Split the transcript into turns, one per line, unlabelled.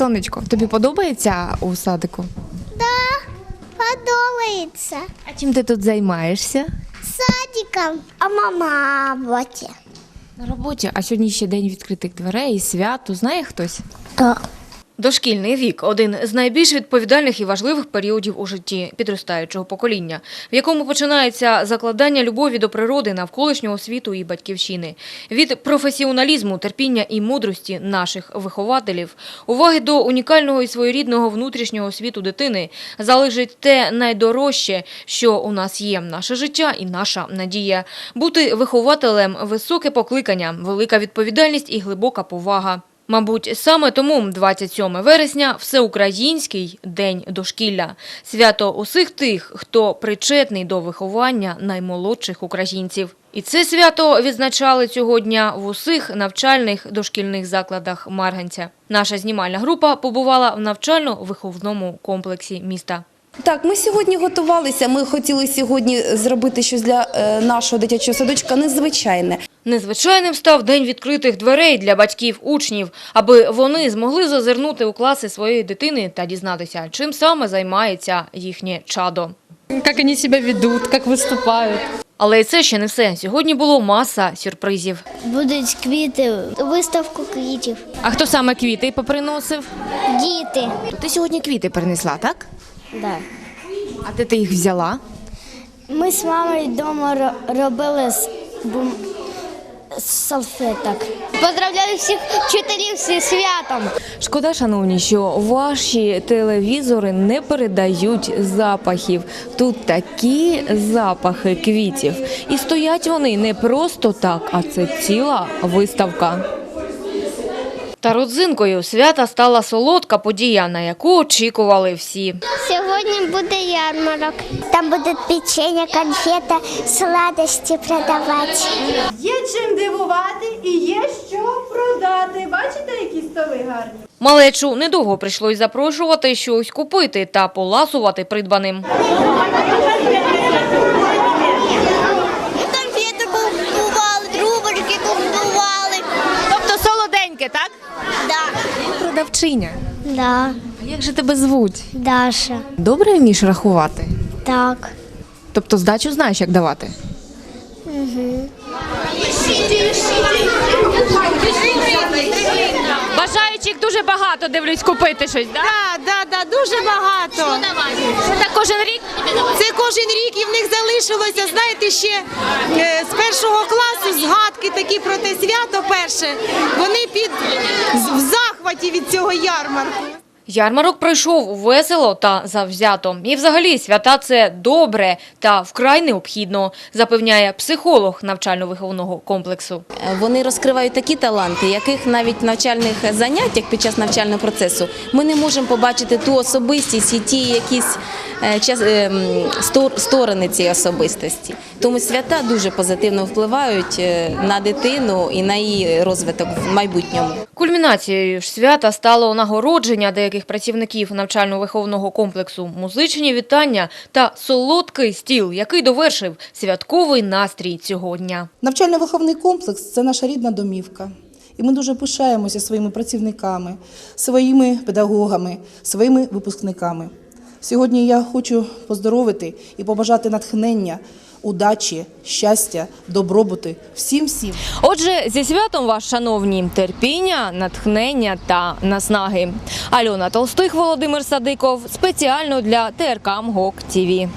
сонечко, тобі подобається у садику?
Подобається.
А чим ти тут займаєшся?
Садиком. А мама роботі.
На роботі, а сьогодні ще день відкритих дверей, свято. Знає хтось?
Так.
Дошкільний вік один з найбільш відповідальних і важливих періодів у житті підростаючого покоління, в якому починається закладання любові до природи, навколишнього світу і батьківщини, від професіоналізму, терпіння і мудрості наших вихователів, уваги до унікального і своєрідного внутрішнього світу дитини залежить те найдорожче, що у нас є наше життя і наша надія. Бути вихователем високе покликання, велика відповідальність і глибока повага. Мабуть, саме тому 27 вересня всеукраїнський день дошкілля свято усіх тих, хто причетний до виховання наймолодших українців. І це свято відзначали цього дня в усіх навчальних дошкільних закладах Марганця. Наша знімальна група побувала в навчально-виховному комплексі міста.
Так, ми сьогодні готувалися. Ми хотіли сьогодні зробити щось для е, нашого дитячого садочка незвичайне.
Незвичайним став день відкритих дверей для батьків учнів, аби вони змогли зазирнути у класи своєї дитини та дізнатися, чим саме займається їхнє чадо.
как они себя ведут, как выступают.
Але і це ще не все. Сьогодні було маса сюрпризів.
Будуть квіти, виставку квітів.
А хто саме квіти поприносив?
Діти.
Ти сьогодні квіти принесла, так?
Да.
А де ти їх взяла?
Ми з мамою вдома робили з, бум... салфеток. Поздравляю всіх вчителів зі святом.
Шкода, шановні, що ваші телевізори не передають запахів. Тут такі запахи квітів. І стоять вони не просто так, а це ціла виставка.
Та родзинкою свята стала солодка подія, на яку очікували всі.
Сьогодні буде ярмарок. Там будуть печення, конфета, сладості продавати.
Є чим дивувати і є що продати. Бачите, які столи гарні?
Малечу недовго прийшлось запрошувати щось купити та поласувати придбаним.
Конфети купували, трубочки купували.
Тобто солоденьке, так?
Да.
Продавчиня.
Да,
А як же тебе звуть?
Даша.
Добре вмієш рахувати?
Так.
Тобто здачу знаєш, як давати?
Бажаючих дуже багато, дивлюсь, купити щось, да?
Так, да, да, дуже багато.
Це так кожен рік?
Це кожен рік і в них залишилося, знаєте, ще е, з першого класу згадки такі про те свято перше. Вони під в захваті від цього ярмарку.
Ярмарок пройшов весело та завзято. І взагалі свята це добре та вкрай необхідно, запевняє психолог навчально-виховного комплексу.
Вони розкривають такі таланти, яких навіть в навчальних заняттях під час навчального процесу ми не можемо побачити ту особистість і ті якісь е, час- е, м, стор- сторони цієї особистості. Тому свята дуже позитивно впливають е, на дитину і на її розвиток в майбутньому.
Кульмінацією ж свята стало нагородження деяких працівників навчально-виховного комплексу, музичні вітання та солодкий стіл, який довершив святковий настрій цього дня.
Навчально-виховний комплекс це наша рідна домівка. І ми дуже пишаємося своїми працівниками, своїми педагогами, своїми випускниками. Сьогодні я хочу поздоровити і побажати натхнення, удачі, щастя, добробути всім всім.
Отже, зі святом вас, шановні, терпіння, натхнення та наснаги. Альона Толстих, Володимир Садиков спеціально для ТРК МГОК ТІВІ.